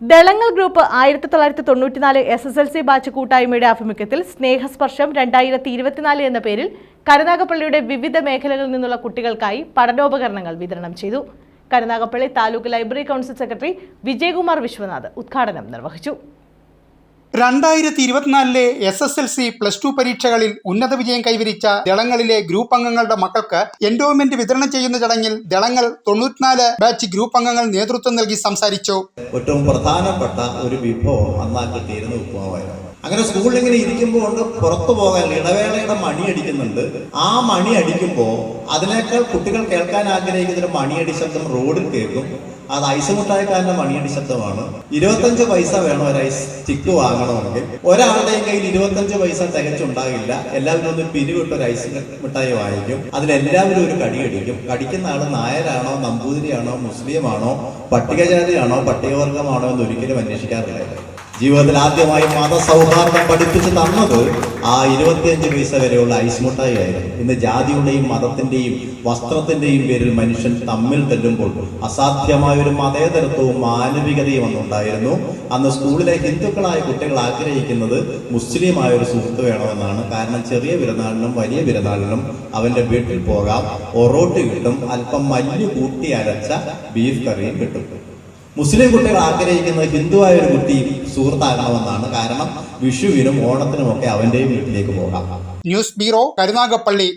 ദളങ്ങൾ group ആയിരത്തി തൊള്ളായിരത്തി തൊണ്ണൂറ്റിനാല് S S L C batch കൂട്ടായ്മയുടെ ആഭിമുഖ്യത്തിൽ സ്നേഹസ്പർശം രണ്ടായിരത്തി ഇരുപത്തിനാല് എന്ന പേരിൽ കരുനാഗപ്പള്ളിയുടെ വിവിധ മേഖലകളിൽ നിന്നുള്ള കുട്ടികൾക്കായി പഠനോപകരണങ്ങൾ വിതരണം ചെയ്തു. Karunagappally taluk library council secretary Vijayakumar Viswanath ഉദ്ഘാടനം നിർവഹിച്ചു. രണ്ടായിരത്തി ഇരുപത്തിനാലിലെ S S L C plus two പരീക്ഷകളിൽ ഉന്നത വിജയം കൈവരിച്ച ദളങ്ങളിലെ ഗ്രൂപ്പ് അംഗങ്ങളുടെ മക്കൾക്ക് എൻഡോമെന്റ് വിതരണം ചെയ്യുന്ന ചടങ്ങിൽ ദളങ്ങൾ തൊണ്ണൂറ്റിനാല് ബാച്ച് ഗ്രൂപ്പ് അംഗങ്ങൾ നേതൃത്വം നൽകി സംസാരിച്ചു. ഏറ്റവും പ്രധാനപ്പെട്ട ഒരു വിഭവം അന്നാക്കി തീരുന്ന ഉപ്പുമാവായിരുന്നു. അങ്ങനെ സ്കൂളിൽ ഇങ്ങനെ ഇരിക്കുമ്പോൾ കൊണ്ട് പുറത്തു പോകാൻ ഇടവേളയുടെ മണി അടിക്കുന്നുണ്ട്. ആ മണി അടിക്കുമ്പോൾ അതിനേക്കാൾ കുട്ടികൾ കേൾക്കാൻ ആഗ്രഹിക്കുന്ന മണിയടി ശബ്ദം റോഡിൽ കേൾക്കും. അത് ഐസ് മുട്ടായക്കാരന്റെ മണിയടി ശബ്ദമാണ്. ഇരുപത്തഞ്ച് പൈസ വേണം ഒരു ഐസ് സ്റ്റിക്ക് വാങ്ങണമെങ്കിൽ. ഒരാളുടെയും കയ്യിൽ ഇരുപത്തഞ്ച് പൈസ തികച്ചുണ്ടാകില്ല. എല്ലാവരും ഒന്ന് പിരിവിട്ട് ഒരു ഐസ് മിഠായി വാങ്ങിക്കും. അതിലെല്ലാവരും ഒരു കടി അടിക്കും കടിക്കുന്ന ആൾ നായരാണോ നമ്പൂതിരിയാണോ മുസ്ലിമാണോ പട്ടികജാതിയാണോ പട്ടികവർഗമാണോ എന്ന് ഒരിക്കലും അന്വേഷിക്കാറില്ല ജീവിതത്തിൽ ആദ്യമായി മതസൗഹാർദ്ദം പഠിപ്പിച്ച് തന്നത് ആ ഇരുപത്തിയഞ്ച് പൈസ വരെയുള്ള ഐസ് മുട്ടായി ആയിരുന്നു ഇന്ന് ജാതിയുടെയും മതത്തിന്റെയും വസ്ത്രത്തിന്റെയും പേരിൽ മനുഷ്യൻ തമ്മിൽ തല്ലുമ്പോൾ അസാധ്യമായ ഒരു മതേതരത്വവും മാനവികതയും അന്നുണ്ടായിരുന്നു അന്ന് സ്കൂളിലെ ഹിന്ദുക്കളായ കുട്ടികൾ ആഗ്രഹിക്കുന്നത് മുസ്ലിമായ ഒരു സുഹൃത്ത് വേണമെന്നാണ്. കാരണം ചെറിയ പെരുന്നാളിനും വലിയ പെരുന്നാളിനും അവന്റെ വീട്ടിൽ പോകാം. ഒറോട്ട് കിട്ടും. അല്പം മല്ലി കൂട്ടി അരച്ച ബീഫ് കറിയും കിട്ടും. മുസ്ലിം കുട്ടികൾ ആഗ്രഹിക്കുന്നത് ഹിന്ദുവായ ഒരു കുട്ടി സുഹൃത്താകണമെന്നാണ് കാരണം വിഷുവിനും ഓണത്തിനും ഒക്കെ അവന്റെയും വീട്ടിലേക്ക് പോകാം. News bureau Karunagappally.